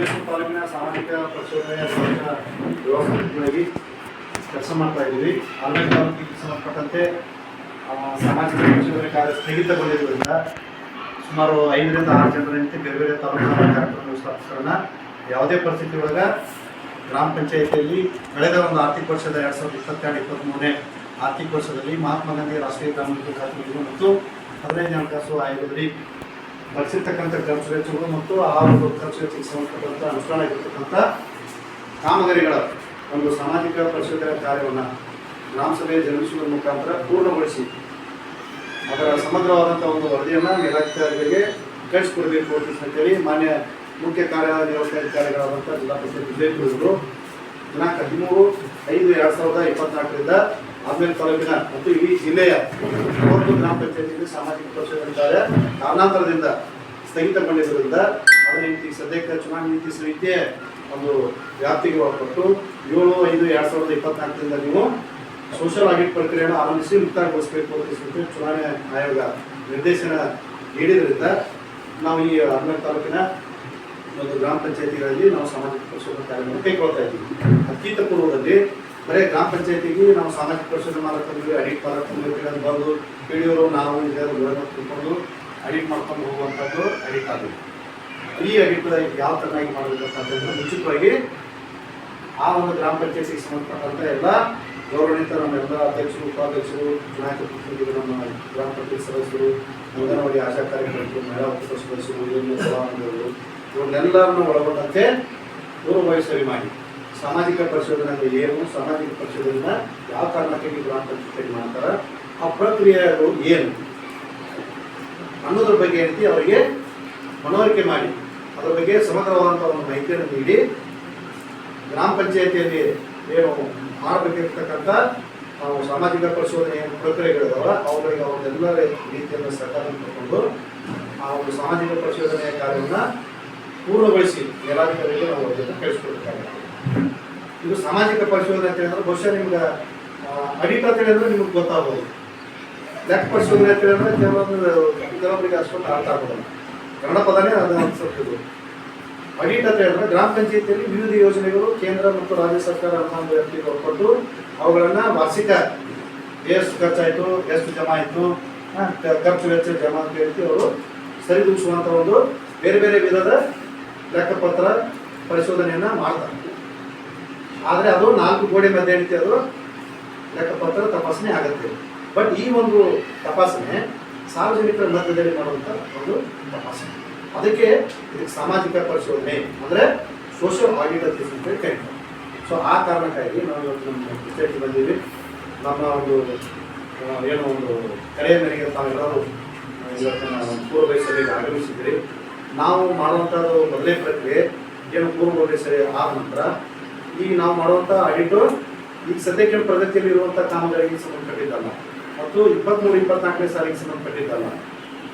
ಮೈಸೂರು ತಾಲೂಕಿನ ಸಾಮಾಜಿಕ ಪ್ರಚೋದನೆಯ ವ್ಯವಸ್ಥಿತವಾಗಿ ಕೆಲಸ ಮಾಡ್ತಾ ಇದ್ದೀವಿ. ಆಲ್ರೆಡಿ ತಾಲೂಕಿಗೆ ಸಂಬಂಧಪಟ್ಟಂತೆ ಸಾಮಾಜಿಕ ಪ್ರಚೋದನೆ ಕಾರ್ಯ ಸ್ಥಗಿತಗೊಂಡಿರುವುದರಿಂದ ಸುಮಾರು ಐದರಿಂದ ಆರು ಜನರಂತೆ ಬೇರೆ ಬೇರೆ ತಾಲೂಕಿನ ಕಾರ್ಯಕ್ರಮ ವ್ಯವಸ್ಥಾಪಕರನ್ನ ಯಾವುದೇ ಪರಿಸ್ಥಿತಿ ಒಳಗೆ ಗ್ರಾಮ ಪಂಚಾಯಿತಿಯಲ್ಲಿ ಕಳೆದ ಒಂದು ಆರ್ಥಿಕ ವರ್ಷದ ಎರಡು ಸಾವಿರದ ಇಪ್ಪತ್ತೆರಡು ಇಪ್ಪತ್ತ್ಮೂರನೇ ಆರ್ಥಿಕ ವರ್ಷದಲ್ಲಿ ಮಹಾತ್ಮ ಗಾಂಧಿ ರಾಷ್ಟ್ರೀಯ ಗ್ರಾಮೀಣ ಯೋಜನೆ ಮತ್ತು ಹದಿನೈದು ಹಣಕಾಸು ಆಯೋಗದಲ್ಲಿ ಬಳಸಿರ್ತಕ್ಕಂಥ ಖರ್ಚು ವೆಚ್ಚಗಳು ಮತ್ತು ಆ ಒಂದು ಖರ್ಚು ವೆಚ್ಚಕ್ಕೆ ಸಂಬಂಧಪಟ್ಟಂಥ ಅನುಷ್ಠಾನ ಆಗಿರ್ತಕ್ಕಂಥ ಕಾಮಗಾರಿಗಳ ಒಂದು ಸಾಮಾಜಿಕ ಪರಿಶೋಧನೆ ಕಾರ್ಯವನ್ನು ಗ್ರಾಮ ಸಭೆ ಜರುಗಿಸುವ ಮುಖಾಂತರ ಪೂರ್ಣಗೊಳಿಸಿ ಅದರ ಸಮಗ್ರವಾದಂಥ ಒಂದು ವರದಿಯನ್ನು ಮೇಲಾಧಿಕಾರಿಗಳಿಗೆ ಅಂತ ಅಂತೇಳಿ ಮಾನ್ಯ ಮುಖ್ಯ ಕಾರ್ಯನಿರ್ವಹಣಾಧಿಕಾರಿಗಳಾದಂಥ ಜಿಲ್ಲಾ ಪಂಚಾಯತ್ ವಿಜಯಪುರವರು ದಿನಾಂಕ ಹದಿಮೂರು ಐದು ಎರಡು ಸಾವಿರದ ಇಪ್ಪತ್ನಾಲ್ಕರಿಂದ ಆಮೇಲೆ ತಾಲೂಕಿನ ಮತ್ತು ಇಡೀ ಜಿಲ್ಲೆಯ ಮೂವತ್ತು ಗ್ರಾಮ ಪಂಚಾಯತಿಯಲ್ಲಿ ಸಾಮಾಜಿಕ ಕಾರ್ಯ ಕಾರಣಾಂತರದಿಂದ ಸ್ಥಗಿತಗೊಂಡಿದ್ದರಿಂದ ಅದರ ನೀತಿ ಸದ್ಯಕ್ಕೆ ಚುನಾವಣೆ ನೀತಿ ಸಮಿತಿಯ ಒಂದು ವ್ಯಾಪ್ತಿಗೆ ಒಳಪಟ್ಟು ಏಳು ಐದು ಎರಡು ಸಾವಿರದ ಇಪ್ಪತ್ನಾಲ್ಕರಿಂದ ನೀವು ಸೋಷಿಯಲ್ ಆಡಿಟ್ ಪ್ರಕ್ರಿಯೆಯನ್ನು ಆರಂಭಿಸಿ ಮುಕ್ತಾಯಗೊಳಿಸಬೇಕು ಅಂತ ಚುನಾವಣೆ ಆಯೋಗ ನಿರ್ದೇಶನ ನೀಡಿದ್ರಿಂದ ನಾವು ಈ ಹದಿನಾರು ತಾಲೂಕಿನ ಒಂದು ಗ್ರಾಮ ಪಂಚಾಯತಿಗಳಲ್ಲಿ ನಾವು ಸಾಮಾಜಿಕ ಪರಿಶೋಧನಾ ಕಾರ್ಯವನ್ನು ಕೈಗೊಳ್ತಾ ಇದ್ದೀವಿ. ಅತೀತ ಪೂರ್ವದಲ್ಲಿ ಬರೀ ಗ್ರಾಮ ಪಂಚಾಯತಿಗೆ ನಾವು ಸಾಮಾಜಿಕ ಪರಿಶೋಧನೆ ಮಾಡಕ್ಕೆ ಅಡಿಟ್ ಮಾಡಕ್ಕಂದ್ರೆ ಅದು ಬಂದು ಪಿಡಿಯವರು ನಾವು ಇದೆಲ್ಲ ಗೋಳನ್ನು ತಿಳ್ಕೊಂಡು ಅಡಿಟ್ ಮಾಡ್ಕೊಂಡು ಹೋಗುವಂಥದ್ದು ಅಡಿಟ್ ಆಗಿದೆ. ಈ ಅಡಿಟ್ ಯಾವ ಥರನಾಗಿ ಮಾಡಬೇಕಂತಂದ್ರೆ ಮುಂಚಿತವಾಗಿ ಆ ಒಂದು ಗ್ರಾಮ ಪಂಚಾಯತಿಗೆ ಸಂಬಂಧಪಟ್ಟಂಥ ಎಲ್ಲ ಗೌರವಣಿತ ನಮ್ಮ ಎಲ್ಲ ಅಧ್ಯಕ್ಷರು, ಉಪಾಧ್ಯಕ್ಷರು ಚುನಾಯಿತ ಪ್ರತಿನಿಧಿಗಳು, ನಮ್ಮ ಗ್ರಾಮ ಪಂಚಾಯತ್ ಸದಸ್ಯರು, ಅಂಗನವಾಡಿ ಆಶಾ ಕಾರ್ಯಕರ್ತರು, ಮಹಿಳಾ ಉಪ ಸದಸ್ಯರು ಇವ್ರನ್ನೆಲ್ಲರನ್ನು ಒಳಗೊಂಡಂತೆ ಪೂರ್ವಭಾವಿ ಸರಿ ಮಾಡಿ. ಸಾಮಾಜಿಕ ಪರಿಶೋಧನೆ ಏನು, ಸಾಮಾಜಿಕ ಪರಿಶೋಧನೆ ಯಾವ ಕಾರಣಕ್ಕೆ ಗ್ರಾಮ ಪಂಚಾಯತ್ ಮಾಡ್ತಾರ, ಆ ಪ್ರಕ್ರಿಯೆಗಳು ಏನು? ಅನ್ನೋದ್ರ ಬಗ್ಗೆ ಹೇಳ್ತಿ ಅವರಿಗೆ ಮನವರಿಕೆ ಮಾಡಿ. ಅದರ ಬಗ್ಗೆ ಸಮಗ್ರವಾದಂಥ ಒಂದು ಮಾಹಿತಿಯನ್ನು ನೀಡಿ. ಗ್ರಾಮ ಪಂಚಾಯತಿಯಲ್ಲಿ ಏನು ಮಾಡಬೇಕಿರ್ತಕ್ಕಂಥ ನಾವು ಸಾಮಾಜಿಕ ಪರಿಶೋಧನೆ ಏನು ಪ್ರಕ್ರಿಯೆಗಳಿದಾವ, ಅವುಗಳಿಗೆ ಅವನ್ನೆಲ್ಲ ರೀತಿಯನ್ನು ಸರ್ಕಾರ ತಗೊಂಡು ಆ ಒಂದು ಸಾಮಾಜಿಕ ಪರಿಶೋಧನೆಯ ಕಾರ್ಯವನ್ನು ಪೂರ್ಣಗೊಳಿಸಿ ಮೇಲಾಧಿಕಾರಿಗೆ ನಾವು ಅದನ್ನು ಕಳಿಸ್ಕೊಡ್ಬೇಕಾಗುತ್ತೆ ಇದು ಸಾಮಾಜಿಕ ಪರಿಶೋಧನೆ ಅಂತ ಹೇಳಿದ್ರೆ ಬಹುಶಃ ನಿಮ್ಗೆ ಅಡಿಟ್ ಅಂತ ಹೇಳಿದ್ರೆ ನಿಮ್ಗೆ ಗೊತ್ತಾಗ್ಬೋದು. ಲೆಕ್ಕ ಪರಿಶೋಧನೆ ಅಂತ ಹೇಳಿದ್ರೆ ಕೆಲವೊಂದು, ಕೆಲವೊಬ್ಬರಿಗೆ ಅಷ್ಟೊಂದು ಅರ್ಥ ಆಗೋದಿಲ್ಲ. ಕನ್ನಡ ಪದನೇ ಅದು ಅನ್ಸುತ್ತಿದ್ದು ಅಡಿಟ್ ಅಂತ ಹೇಳಿದ್ರೆ ಗ್ರಾಮ ಪಂಚಾಯತಿಯಲ್ಲಿ ವಿವಿಧ ಯೋಜನೆಗಳು ಕೇಂದ್ರ ಮತ್ತು ರಾಜ್ಯ ಸರ್ಕಾರ ಅನುದಾನ ವ್ಯಕ್ತಿ ಒಳಪಟ್ಟು ಅವುಗಳನ್ನ ವಾರ್ಷಿಕ ಎಷ್ಟು ಖರ್ಚಾಯಿತು, ಎಷ್ಟು ಜಮಾ ಆಯಿತು ಖರ್ಚು ವೆಚ್ಚ ಜಮಾ ಅಂತ ಹೇಳ್ತಿ ಅವರು ಸರಿದೂಗಿಸುವಂಥ ಒಂದು ಬೇರೆ ಬೇರೆ ವಿಧದ ಲೆಕ್ಕಪತ್ರ ಪರಿಶೋಧನೆಯನ್ನ ಮಾಡ್ತಾರೆ. ಆದರೆ ಅದು ನಾಲ್ಕು ಗೋಡೆ ಮಧ್ಯೆ ಏನೈತಿ ಅದು ಲೆಕ್ಕಪತ್ರ ತಪಾಸಣೆ ಆಗುತ್ತೆ. ಬಟ್ ಈ ಒಂದು ತಪಾಸಣೆ ಸಾರ್ವಜನಿಕರ ಮಧ್ಯದಲ್ಲಿ ಮಾಡುವಂಥ ಒಂದು ತಪಾಸಣೆ. ಅದಕ್ಕೆ ಇದಕ್ಕೆ ಸಾಮಾಜಿಕ ಪರಿಶೋಧನೆ ಅಂದರೆ ಸೋಷಿಯಲ್ ಆಡಿಟ್ ಅಂತ ಹೇಳಿ ಕರೀತಾರೆ. ಸೊ ಆ ಕಾರಣಕ್ಕಾಗಿ ನಾವು ಇವತ್ತು ನಮ್ಮ ವಿಚಾರಕ್ಕೆ ಬಂದೀವಿ ನಮ್ಮ ಒಂದು ಏನೋ ಒಂದು ಕರೆಯ ಮೇರೆಗೆ ತಾವೆಲ್ಲರೂ ಪೂರ್ವ ಸಭೆಗೆ ಆಗಮಿಸಿದ್ರಿ ನಾವು ಮಾಡುವಂಥದ್ದು ಮೊದಲೇ ಪ್ರಕ್ರಿಯೆ, ಏನು ಪೂರ್ವ ಸರಿ ಆದ ನಂತರ ಈಗ ನಾವು ಮಾಡುವಂಥ ಆಡಿಟು ಈಗ ಸದ್ಯಕ್ಕೆ ಪ್ರಗತಿಯಲ್ಲಿ ಇರುವಂಥ ಕಾಮಗಾರಿಗೆ ಸಂಬಂಧಪಟ್ಟಿದ್ದಲ್ಲ. ಮತ್ತು ಇಪ್ಪತ್ತ್ಮೂರು ಇಪ್ಪತ್ನಾಲ್ಕನೇ ಸಾಲಿಗೆ ಸಂಬಂಧಪಟ್ಟಿದ್ದಲ್ಲ.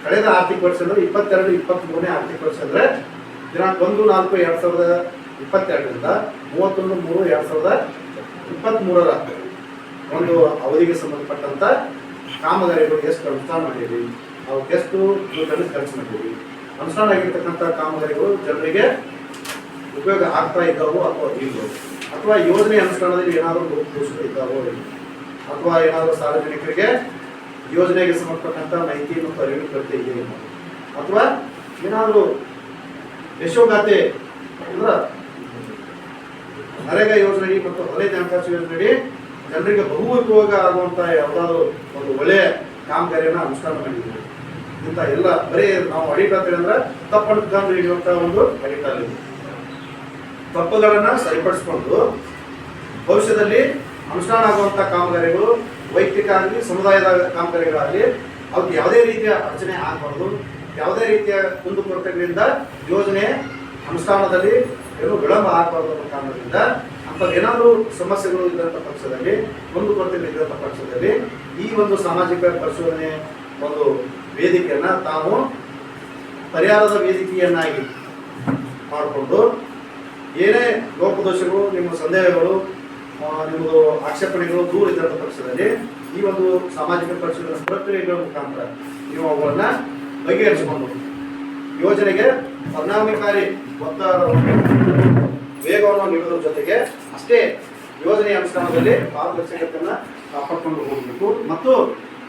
ಕಳೆದ ಆರ್ಥಿಕ ವರ್ಷ ಅಂದರೆ ಇಪ್ಪತ್ತೆರಡು ಇಪ್ಪತ್ತ್ಮೂರನೇ ಆರ್ಥಿಕ ವರ್ಷ ಅಂದರೆ ದಿನಾಂಕ ಒಂದು, ನಾಲ್ಕು, ಎರಡು ಸಾವಿರದ ಇಪ್ಪತ್ತೆರಡರಿಂದ ಮೂವತ್ತೊಂದು, ಮೂರು, ಎರಡು ಸಾವಿರದ ಇಪ್ಪತ್ತ್ಮೂರರ ಒಂದು ಅವಧಿಗೆ ಸಂಬಂಧಪಟ್ಟಂಥ ಕಾಮಗಾರಿಗಳು ಎಷ್ಟು ಅನುಷ್ಠಾನ ಮಾಡಿದ್ದೀವಿ ಅವು ಎಷ್ಟು ಖರ್ಚು ಮಾಡಿರಿ ಅನುಷ್ಠಾನ ಆಗಿರ್ತಕ್ಕಂಥ ಕಾಮಗಾರಿಗಳು ಜನರಿಗೆ ಉಪಯೋಗ ಆಗ್ತಾ ಇದ್ದಾವೋ ಅಥವಾ ಇಲ್ಲವೋ ಅಥವಾ ಯೋಜನೆ ಅನುಷ್ಠಾನದಲ್ಲಿ ಏನಾದರೂ ಲೋಪದೋಷಗಳು ಇದ್ದಾವೋ ಅಥವಾ ಏನಾದರೂ ಸಾರ್ವಜನಿಕರಿಗೆ ಯೋಜನೆಗೆ ಸಂಬಂಧಪಟ್ಟಂತ ಮಾಹಿತಿ ಮತ್ತು ಕೊರತೆ ಇದೆ ಅಥವಾ ಏನಾದರೂ ಯಶೋಗಾತೆ ಅಂದ್ರ ನರೇಗಾ ಯೋಜನೆಯಡಿ ಮತ್ತು ಹೊಲೆ ಹಣಕಾಸು ಯೋಜನೆಯಡಿ ಜನರಿಗೆ ಬಹು ಉಪಯೋಗ ಆಗುವಂತ ಯಾವುದಾದ್ರು ಒಂದು ಒಳ್ಳೆಯ ಕಾಮಗಾರಿಯನ್ನ ಅನುಷ್ಠಾನ ಮಾಡಿದ್ದೀವಿ ಇಂಥ ಎಲ್ಲ ಬರೀ ನಾವು ಅಡಿಟ್ ಅಂತ ಹೇಳಿದ್ರೆ ತಪ್ಪನ್ನು ಕಂಡು ಹಿಡಿಯುವಂತ ಒಂದು ಅಡಿಟ್ ತಪ್ಪುಗಳನ್ನು ತಪ್ಪುಗಳನ್ನ ಸರಿಪಡಿಸಿಕೊಂಡು ಭವಿಷ್ಯದಲ್ಲಿ ಅನುಷ್ಠಾನ ಆಗುವಂಥ ಕಾಮಗಾರಿಗಳು ವೈಯಕ್ತಿಕ ಆಗಲಿ ಸಮುದಾಯದ ಕಾಮಗಾರಿಗಳಾಗಲಿ, ಅವ್ರಿಗೆ ಯಾವುದೇ ರೀತಿಯ ಅಡಚಣೆ ಆಗಬಾರ್ದು. ಯಾವುದೇ ರೀತಿಯ ಕುಂದುಕೊರತೆಗಳಿಂದ ಯೋಜನೆ ಅನುಷ್ಠಾನದಲ್ಲಿ ಏನು ವಿಳಂಬ ಆಗಬಾರ್ದು ಅನ್ನೋ ಕಾರಣದಿಂದ ಏನಾದರೂ ಸಮಸ್ಯೆಗಳು ಇದ್ದಂಥ ಪಕ್ಷದಲ್ಲಿ ಕುಂದುಕೊರತೆಗಳು ಇದ್ದಂಥ ಪಕ್ಷದಲ್ಲಿ ಈ ಒಂದು ಸಾಮಾಜಿಕ ಪರಿಶೋಧನೆ ಒಂದು ವೇದಿಕೆಯನ್ನ ತಾವು ಪರಿಹಾರದ ವೇದಿಕೆಯನ್ನಾಗಿ ಮಾಡಿಕೊಂಡು, ಏನೇ ಲೋಪದೋಷಗಳು, ನಿಮ್ಮ ಸಂದೇಹಗಳು ನಿಮ್ಮದು ಆಕ್ಷೇಪಣೆಗಳು ದೂರ ಇದ್ದಂಥ ಪಕ್ಷದಲ್ಲಿ, ಈ ಒಂದು ಸಾಮಾಜಿಕ ಪಕ್ಷದ ಪ್ರಕ್ರಿಯೆಗಳ ಮುಖಾಂತರ ನೀವು ಅವುಗಳನ್ನ ಬಗೆಹರಿಸಿಕೊಂಡು, ಯೋಜನೆಗೆ ಪರಿಣಾಮಕಾರಿ ಒತ್ತಡ ವೇಗವನ್ನು ನೀಡುವುದರ ಜೊತೆಗೆ ಅಷ್ಟೇ ಯೋಜನೆಯ ಅನುಷ್ಠಾನದಲ್ಲಿ ಪಾರದರ್ಶಕತೆಯನ್ನು ಕಾಪಾಡಿಕೊಂಡು ಹೋಗಬೇಕು. ಮತ್ತು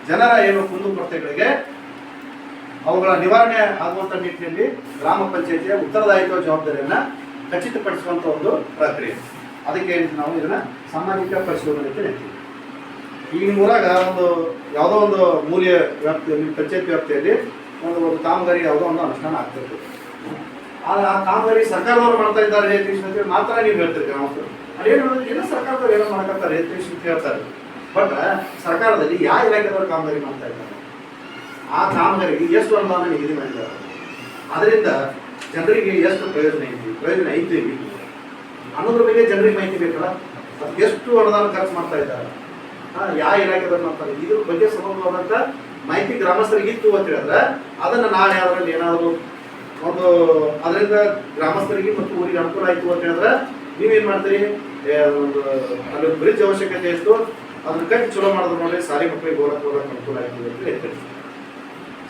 ಜನರ ಏನು ಕುಂದುಕೊರತೆಗಳಿಗೆ ಅವುಗಳ ನಿವಾರಣೆ ಆಗುವಂಥ ನಿಟ್ಟಿನಲ್ಲಿ ಗ್ರಾಮ ಪಂಚಾಯತಿಯ ಉತ್ತರದಾಯಿತ್ವ ಜವಾಬ್ದಾರಿಯನ್ನು ಖಚಿತಪಡಿಸುವಂಥ ಒಂದು ಪ್ರಕ್ರಿಯೆ. ಅದಕ್ಕೆ ನಾವು ಇದನ್ನ ಸಾಮಾಜಿಕ ಪರಿಶೋಧನೆ ಅಂತ ಹೇಳ್ತೀವಿ. ಈಗಿನ ಊರಾಗ ಒಂದು ಯಾವುದೋ ಒಂದು ಮೂಲ್ಯ ವ್ಯಾಪ್ತಿಯಲ್ಲಿ, ಪಂಚಾಯತ್ ವ್ಯಾಪ್ತಿಯಲ್ಲಿ ಒಂದು ಒಂದು ಕಾಮಗಾರಿ ಯಾವುದೋ ಒಂದು ಅನುಷ್ಠಾನ ಆಗ್ತಿರ್ತದೆ ಆದ್ರೆ ಆ ಕಾಮಗಾರಿ ಸರ್ಕಾರದವರು ಮಾಡ್ತಾ ಇದ್ದಾರೆ ಯತೀಶ್ ಅಂತ ಹೇಳಿ ಮಾತ್ರ ನೀವು ಹೇಳ್ತೀರಿ ನಾವು ಅದೇನು ಏನೋ ಸರ್ಕಾರದವ್ರು ಏನೋ ಮಾಡಕತ್ತಾರೆ ಅಂತ ಹೇಳ್ತಾರೆ ಬಟ್ ಸರ್ಕಾರದಲ್ಲಿ ಯಾವ ಇಲಾಖೆದವರು ಕಾಮಗಾರಿ ಮಾಡ್ತಾ ಇದ್ದಾರೆ? ಆ ಕಾಮಗಾರಿಗೆ ಎಷ್ಟು ಅನುದಾನ ನಿಗದಿ ಮಾಡಿದ್ದಾರೆ? ಅದರಿಂದ ಜನರಿಗೆ ಎಷ್ಟು ಪ್ರಯೋಜನ ಐತಿ ಪ್ರಯೋಜನ ಐತಿ ಅನ್ನೋದ್ರ ಬಗ್ಗೆ ಜನರಿಗೆ ಮಾಹಿತಿ ಬೇಕಲ್ಲ? ಎಷ್ಟು ಅನುದಾನ ಖರ್ಚು ಮಾಡ್ತಾ ಇದ್ದಾರೆ? ಯಾವ ಇಲಾಖೆದವ್ರು ಮಾಡ್ತಾರೆ? ಇದ್ರ ಬಗ್ಗೆ ಸಂಬಂಧವಾದಂಥ ಮಾಹಿತಿ ಗ್ರಾಮಸ್ಥರಿಗೆ ಇತ್ತು ಅಂತ ಹೇಳಿದ್ರೆ ಅದನ್ನ ನಾಳೆ ಅದರಲ್ಲಿ ಏನಾದರೂ ಒಂದು ಅದರಿಂದ ಗ್ರಾಮಸ್ಥರಿಗೆ ಮತ್ತು ಊರಿಗೆ ಅನುಕೂಲ ಆಯ್ತು ಅಂತ ಹೇಳಿದ್ರೆ ನೀವೇನ್ ಮಾಡ್ತೀರಿ? ಒಂದು ಅಲ್ಲಿ ಬ್ರಿಡ್ಜ್ ಅವಶ್ಯಕತೆ ಇತ್ತು. ಅದನ್ನ ಕಟ್ಟಿ ಚಲೋ ಮಾಡಿದ್ರು ನೋಡಿ ಸಾರಿ ಮಕ್ಕಳಿಗೆ ಹೋಗಕ್ಕೆ ಹೋಗಕ್ಕೆ ಅನುಕೂಲ ಆಯ್ತು ಅಂತ ಹೇಳ್ತೀರಿ.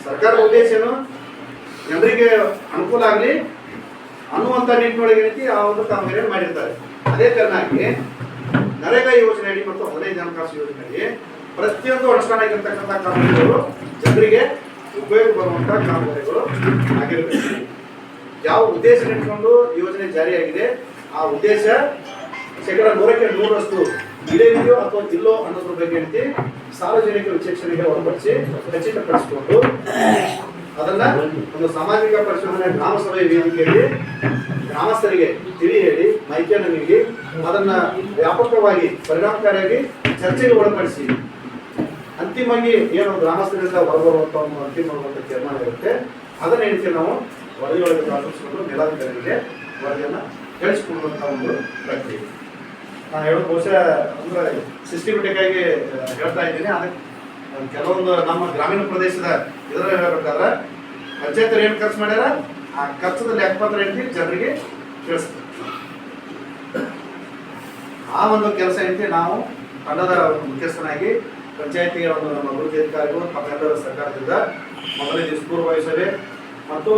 ಸರ್ಕಾರದ ಉದ್ದೇಶ ಏನು? ಜನರಿಗೆ ಅನುಕೂಲ ಆಗಲಿ ಅನ್ನುವಂಥ ನಿಟ್ಟಿನೊಳಗೆ ಏನೈತಿ ಆ ಒಂದು ಕಾಮಗಾರಿಯನ್ನು ಮಾಡಿರ್ತಾರೆ. ಅದೇ ತೆರನಾಗಿ ನರೇಗಾ ಯೋಜನೆ ಅಡಿ ಮತ್ತು ಹದಿನೈದು ಹಣಕಾಸು ಯೋಜನೆಯಲ್ಲಿ ಪ್ರತಿಯೊಂದು ಅನುಷ್ಠಾನ ಆಗಿರ್ತಕ್ಕಂಥ ಕಾಮಗಾರಿಗಳು ಜನರಿಗೆ ಉಪಯೋಗ ಬರುವಂಥ ಕಾಮಗಾರಿಗಳು ಆಗಿರಬೇಕು ಯಾವ ಉದ್ದೇಶ ಇಟ್ಕೊಂಡು ಯೋಜನೆ ಜಾರಿಯಾಗಿದೆ, ಆ ಉದ್ದೇಶ ಶೇಕಡ ನೂರಕ್ಕೆ ನೂರರಷ್ಟು ಈಡೇರಿದೆಯೋ ಅಥವಾ ಇಲ್ಲೋ ಅನ್ನೋದ್ರ ಬಗ್ಗೆ ಹೇಳ್ತಿ, ಸಾರ್ವಜನಿಕ ವಿಚಕ್ಷಣೆಗೆ ಒಳಪಡಿಸಿ ಖಚಿತಪಡಿಸಿಕೊಂಡು ಅದನ್ನ ಒಂದು ಸಾಮಾಜಿಕ ಪರಿಶೋಧನೆ ಗ್ರಾಮ ಸಭೆ ವೇದಿಕೆಯಲ್ಲಿ ಗ್ರಾಮಸ್ಥರಿಗೆ ತಿಳಿ ಹೇಳಿ ಮಾಹಿತಿಯನ್ನು ನೀಡಿ ಅದನ್ನ ವ್ಯಾಪಕವಾಗಿ ಪರಿಣಾಮಕಾರಿಯಾಗಿ ಚರ್ಚೆಗೆ ಒಳಪಡಿಸಿ ಅಂತಿಮವಾಗಿ ಏನು ಗ್ರಾಮಸ್ಥರಿಂದ ಹೊರಬರುವಂತ ಒಂದು ಅಂತಿಮವಾದಂಥ ತೀರ್ಮಾನ ಇರುತ್ತೆ, ಅದನ್ನ ಹೇಳ್ತೀವಿ ನಾವು ವರದಿಯೊಳಗೆ ಪ್ರಾರಂಭಿಸಿಕೊಂಡು ಮೇಲಾಧಿಕಾರಿಗಳಿಗೆ ವರದಿಯನ್ನ ಕಳಿಸಿಕೊಡುವಂತ ಒಂದು ಪ್ರಕ್ರಿಯೆ. ನಾನು ಹೇಳೋದು ಬಹುಶಃ ಅಂದ್ರೆ ಸಿಸ್ಟಮೆಟಿಕ್ ಆಗಿ ಹೇಳ್ತಾ ಇದ್ದೀನಿ. ಅದಕ್ಕೆ ಕೆಲವೊಂದು ನಮ್ಮ ಗ್ರಾಮೀಣ ಪ್ರದೇಶದ ಇದರ ಹೇಳ್ಬೇಕಾದ್ರೆ ಪಂಚಾಯತ್ ಏನು ಖರ್ಚು ಮಾಡ್ಯಾರ? ಆ ಖರ್ಚದ ಲೆಕ್ಕಪತ್ರ ఏంటి ಜನರಿಗೆ ತಿಳಿಸ್ತಾರೆ ಆ ಒಂದು ಕೆಲಸ ಏನಂತ ನಾವು ತಂಡದ ಮುಖ್ಯಸ್ಥನಾಗಿ ಪಂಚಾಯತಿಗೆ ಒಂದು ನಮ್ಮ ಅಭಿವೃದ್ಧಿ ಅಧಿಕಾರಿಗಳು ಪಕ್ಕದ ಸರ್ಕಾರದಿಂದ ಮೊದಲನೇ ಸಭೆ ಮತ್ತು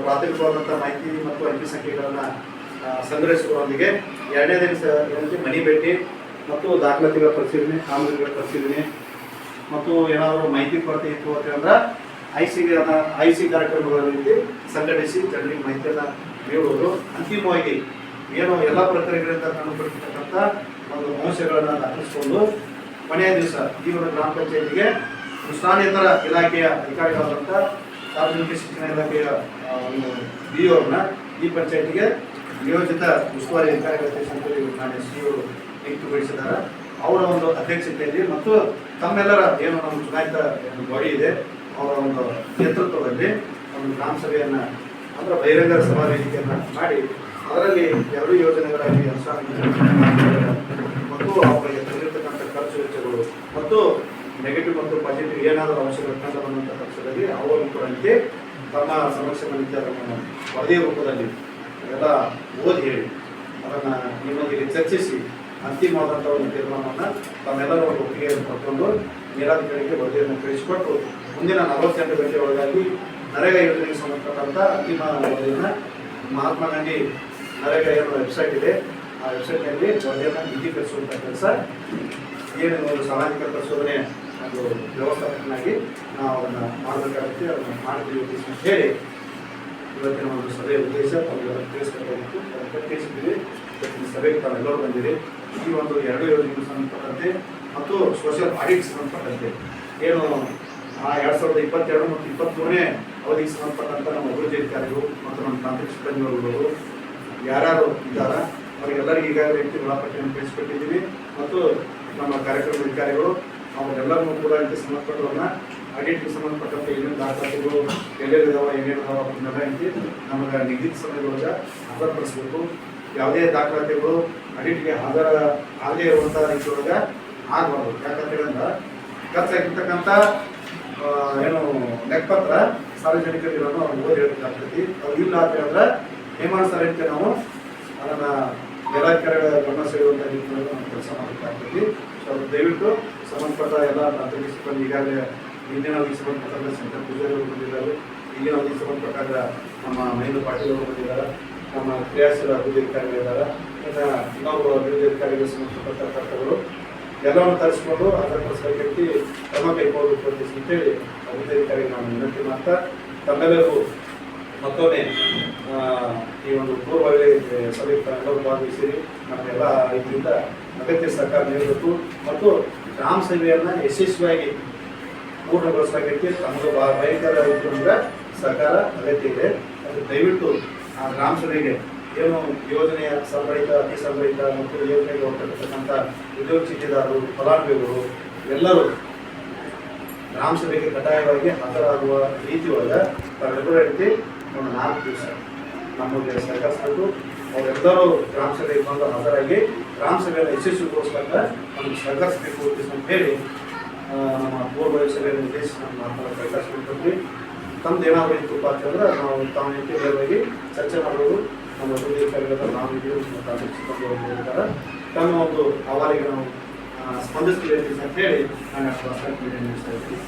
ಪ್ರಾಥಮಿಕವಾದಂಥ ಮಾಹಿತಿ ಮತ್ತು ಅಂಕಿ ಸಂಖ್ಯೆಗಳನ್ನು ಸಂಗ್ರಹಿಸುವುದರೊಂದಿಗೆ ಎರಡನೇ ದಿನ ಏನಂತೆ ಮನಿ ಭೇಟಿ ಮತ್ತು ದಾಖಲಾತಿಗಳ ಪರಿಶೀಲನೆ, ಕಾಮಗಾರಿಗಳ ಪರಿಶೀಲನೆ ಮತ್ತು ಏನಾದರೂ ಮಾಹಿತಿ ಕೊರತೆ ಇತ್ತು ಅಂತ ಹೇಳಿದ್ರೆ ಐ ಸಿ ಐ ಸಿ ಕಾರ್ಯಕ್ರಮಗಳ ರೀತಿ ಸಂಘಟಿಸಿ ಜನರಿಗೆ ಮಾಹಿತಿಯನ್ನು ನೀಡುವುದು ಅಂತಿಮವಾಗಿ ಏನು ಎಲ್ಲ ಪ್ರಕ್ರಿಯೆಗಳಿಂದ ಕಂಡುಬರ್ತಕ್ಕಂಥ ಒಂದು ಅಂಶಗಳನ್ನು ದಾಖಲಿಸಿಕೊಂಡು ಕೊನೆಯ ದಿವಸ ಈ ಒಂದು ಗ್ರಾಮ ಪಂಚಾಯತಿಗೆ ಅನುಷ್ಠಾನೇತರ ಇಲಾಖೆಯ ಅಧಿಕಾರಿಗಳಾದಂಥ ಸಾರ್ವಜನಿಕ ಶಿಕ್ಷಣ ಇಲಾಖೆಯ ಒಂದು ಬಿ ಈ ಪಂಚಾಯತಿಗೆ ನಿಯೋಜಿತ ಉಸ್ತುವಾರಿ ಅಧಿಕಾರಿಗಳ ಅಂತೇಳಿ ನಾಳೆ ಸಿ ಅವರು ನಿಯುಕ್ತಿಗೊಳಿಸಿದ್ದಾರೆ ಅವರ ಒಂದು ಅಧ್ಯಕ್ಷತೆಯಲ್ಲಿ ಮತ್ತು ತಮ್ಮೆಲ್ಲರ ಏನು ನಮ್ಮ ಚುನಾಯಿತ ಬಾಡಿ ಇದೆ, ಅವರ ಒಂದು ನೇತೃತ್ವದಲ್ಲಿ ಒಂದು ಗ್ರಾಮ ಸಭೆಯನ್ನ ಅಂದ್ರೆ ಬಹಿರಂಗ ಸಭಾ ವೇದಿಕೆಯನ್ನ ಮಾಡಿ, ಅದರಲ್ಲಿ ಎರಡು ಅನುಷ್ಠಾನ ಮತ್ತು ಅವರಿಗೆ ತಂದಿರತಕ್ಕಂಥ ಖರ್ಚು ವೆಚ್ಚಗಳು ಮತ್ತು ನೆಗೆಟಿವ್ ಮತ್ತು ಪಾಸಿಟಿವ್ ಏನಾದರೂ ಅಂಶಗಳು ಕಂಡು ಬಂದಂಥ ಪಕ್ಷದಲ್ಲಿ ಅವರು ಕೂಡ ತಮ್ಮ ಸಮಕ್ಷಮದಲ್ಲಿ ಅದನ್ನು ವರದಿ ರೂಪದಲ್ಲಿ ಎಲ್ಲ ಓದಿ ಹೇಳಿ, ಅದನ್ನು ನಿಮ್ಮೊಂದಿಗೆ ಚರ್ಚಿಸಿ ಅಂತಿಮವಾದಂಥ ಒಂದು ತೀರ್ಮಾನವನ್ನು ತಮ್ಮೆಲ್ಲರೂ ಒಂದು ಒಪ್ಪಿಗೆ ಪಡ್ಕೊಂಡು ಮೇಲಾಧಿಕಾರಿಗೆ ವರದಿಯನ್ನು ಕಳಿಸಿಕೊಟ್ಟು ಮುಂದಿನ ನಲವತ್ತೆಂಟು ಗಂಟೆ ಒಳಗಾಗಿ ನರೇಗಾ ಯೋಜನೆಗೆ ಸಂಬಂಧಪಟ್ಟಂಥ ಅಂತಿಮ ವರದಿಯನ್ನು ಮಹಾತ್ಮ ಗಾಂಧಿ ನರೇಗಾ ಏನು ವೆಬ್ಸೈಟ್ ಇದೆ. ಆ ವೆಬ್ಸೈಟ್ನಲ್ಲಿ ವರದಿಯನ್ನು ನಿಧೀಕರಿಸುವಂಥ ಕೆಲಸ ಏನು ಒಂದು ಸಾಮಾಜಿಕ ಪರಿಶೋಧನೆ ಒಂದು ವ್ಯವಸ್ಥಾಪಕನಾಗಿ ನಾವು ಅದನ್ನು ಮಾಡಬೇಕಾಗುತ್ತೆ, ಅದನ್ನು ಮಾಡ್ತೀವಿ ಅಂತ ಹೇಳಿ ಇವತ್ತಿನ ಒಂದು ಸಭೆಯ ಉದ್ದೇಶ ತಾವೆಲ್ಲ ತಿಳಿಸಬೇಕಾಗಿತ್ತು ಅದನ್ನು ತಿಳಿಸಿದ್ದೀವಿ ಇವತ್ತಿನ ಸಭೆಗೆ ತಾವೆಲ್ಲರೂ ಬಂದಿರಿ ಈ ಒಂದು ಎರಡು ಯೋಜನೆಗೆ ಸಂಬಂಧಪಟ್ಟಂತೆ ಮತ್ತು ಸೋಷಿಯಲ್ ಆಡಿಟ್ ಸಂಬಂಧಪಟ್ಟಂತೆ. ಏನು ಆ ಎರಡು ಸಾವಿರದ ಇಪ್ಪತ್ತೆರಡು ಮತ್ತು ಇಪ್ಪತ್ತ್ಮೂರನೇ ಅವಧಿಗೆ ಸಂಬಂಧಪಟ್ಟಂಥ ನಮ್ಮ ಅಭಿವೃದ್ಧಿ ಅಧಿಕಾರಿಗಳು ಮತ್ತು ನಮ್ಮ ತಾಂತ್ರಿಕ ಸಿಬ್ಬಂದಿಗಳು ಯಾರ್ಯಾರು ಇದ್ದಾರ, ಅವರಿಗೆಲ್ಲರಿಗೂ ಈಗಾಗಲೇ ವೇಳಾಪಟ್ಟಿಯನ್ನು ಕಳಿಸಿಕೊಟ್ಟಿದ್ದೀವಿ ಮತ್ತು ನಮ್ಮ ಕಾರ್ಯಕ್ರಮ ಅಧಿಕಾರಿಗಳು, ಅವರೆಲ್ಲರನ್ನೂ ಕೂಡ ಇದಕ್ಕೆ ಸಂಬಂಧಪಟ್ಟವನ್ನ ಆಡಿಟ್ಗೆ ಸಂಬಂಧಪಟ್ಟಂತೆ ಏನೇನು ದಾಖಲಾತಿಗಳು ಎಲ್ಲೆಲ್ಲಿದಾವ ಏನೇನು ಅದಾವ ಅದನ್ನೆಲ್ಲ ಐತಿ ನಮಗೆ ನಿಗದಿತ ಸಮಯದೊಳಗೆ ಹಾಜರುಪಡಿಸಬೇಕು ಯಾವುದೇ ದಾಖಲಾತಿಗಳು ಆಡಿಟ್ಗೆ ಹಾಜರ ಆಗದೇ ಇರುವಂಥ ರೀತಿಯೊಳಗೆ ಆಗಬಾರ್ದು. ಯಾಕಂತ ಹೇಳಿದ್ರೆ ಖರ್ಚಾಗಿರ್ತಕ್ಕಂಥ ಏನು ಲೆಕ್ಕಪತ್ರ ಸಾರ್ವಜನಿಕರಿರೋನು ಅವ್ರು ಓದಿ ಹೇಳಬೇಕಾಗ್ತೈತಿ. ಅವು ಇಲ್ಲ ಅಂತ ಹೇಳಿದ್ರೆ ನಿಯಮಾನುಸಾರ ರೀತಿ ನಾವು ಅದನ್ನು ಇಲಾಖೆಗಳ ಗಮನ ಸೆಳೆಯುವಂಥ ರೀತಿಯೊಳಗೆ ನಾವು ಕೆಲಸ ಮಾಡಬೇಕಾಗ್ತೈತಿ. ಸೊ, ದಯವಿಟ್ಟು ಸಂಬಂಧಪಟ್ಟ ಎಲ್ಲ ಸಿಬ್ಬಂದಿ ಈಗಾಗಲೇ ಇಂದಿನ ಸಂಬಂಧಪಟ್ಟ ಪೂಜಾರಿ ಪೂಜಾರಿಗಳು ಬಂದಿದ್ದಾರೆ. ಈಗಿನ ಒಂದು ಸಂಬಂಧಪಟ್ಟಾಗ ನಮ್ಮ ಮಹೇಂದ್ರ ಪಾಟೀಲ್ ಅವರು ಬಂದಿದ್ದಾರೆ. ನಮ್ಮ ಕ್ರಿಯಾಶೀಲ ಅಭಿವೃದ್ಧಿ ಅಧಿಕಾರಿಗಳಿದ್ದಾರೆ ಇನ್ನು ಇನ್ನೊಬ್ಬರು ಅಭಿವೃದ್ಧಿ ಅಧಿಕಾರಿಗಳು ಕರ್ತವ್ಯಗಳು ಎಲ್ಲವನ್ನು ತರಿಸ್ಕೊಂಡು ಅದರ ಕಟ್ಟಿ ಕ್ರಮ ಕೈಗೊಳ್ಳಬೇಕು ಅಂತ ಅಂತೇಳಿ ಅಭಿವೃದ್ಧಿ ಅಧಿಕಾರಿಗೆ ನಾನು ವಿನಂತಿ ಮಾಡ್ತಾ, ತಮ್ಮೆಲ್ಲರಿಗೂ ಮತ್ತೊಮ್ಮೆ ಈ ಒಂದು ಪೂರ್ವವೇ ಸಭೆ ಎಲ್ಲರೂ ಭಾಗವಹಿಸಿರಿ. ನಮಗೆಲ್ಲ ರೀತಿಯಿಂದ ಅಗತ್ಯ ಸರ್ಕಾರ ನೀಡಬೇಕು. ಮತ್ತು ಗ್ರಾಮ ಸೇವೆಯನ್ನು ಯಶಸ್ವಿಯಾಗಿ ಪೂರ್ಣಗೊಳಿಸಬೇಕಂತೆ ತಮಗೆ ಬಹಳ ಭಯಂಕರ ಸರ್ಕಾರ ಅಗತ್ಯ ಇದೆ ಅದು ದಯವಿಟ್ಟು ಆ ಗ್ರಾಮ ಸಭೆಗೆ ಏನು ಯೋಜನೆಯ ಸಂಬಳಿತ ಅತಿ ಸಂಬಳಿತ ಮತ್ತು ಯೋಜನೆಗೆ ಹೋಗ್ತಕ್ಕಂಥ ಉದ್ಯೋಗ ಚೀಟಿದಾರರು, ಫಲಾನುಭವಿಗಳು, ಎಲ್ಲರೂ ಗ್ರಾಮ ಸಭೆಗೆ ಕಡ್ಡಾಯವಾಗಿ ಹಾಜರಾಗುವ ರೀತಿ ಒಳಗೆ ರೀತಿ ಒಂದು ನಾಲ್ಕು ದಿವಸ ನಮಗೆ ಸಹಕರಿಸಬೇಕು. ಅವರೆಲ್ಲರೂ ಗ್ರಾಮ ಸಭೆಗೆ ಬಂದು ಹಾಜರಾಗಿ ಗ್ರಾಮ ಸಭೆಯನ್ನು ಯಶಸ್ವಿಗೊಳಿಸ್ಬೇಕ ನಮಗೆ ಸಹಕರಿಸಬೇಕು ಅಂತ ಹೇಳಿ ನಮ್ಮ ಪೂರ್ವ ಸಭೆಯನ್ನು ಉದ್ದೇಶಿಸಿ ನಮ್ಮ ಮಾತನ್ನು ಪ್ರಕಾಶ ಮಾಡ್ಕೊಂಡ್ವಿ ತಮ್ದು ಏನಾದರೂ ಇತ್ತಪ್ಪ ಅಂತಂದ್ರೆ ನಾವು ತಾವು ನೇರವಾಗಿ ಚರ್ಚೆ ಮಾಡೋದು ನಮ್ಮ ಹೃದಯ ಕಾರ್ಯಗಳ ನಾವು ಅಧ್ಯಕ್ಷರು ತಮ್ಮ ಒಂದು ಅವಾರಿಗೆ ನಾವು ಸ್ಪಂದಿಸ್ತೀವಿ ಅಂತ ಹೇಳಿ ನಾನು ಅಷ್ಟು ಮುಗಿಸ್ತಾ ಇದ್ದೀನಿ.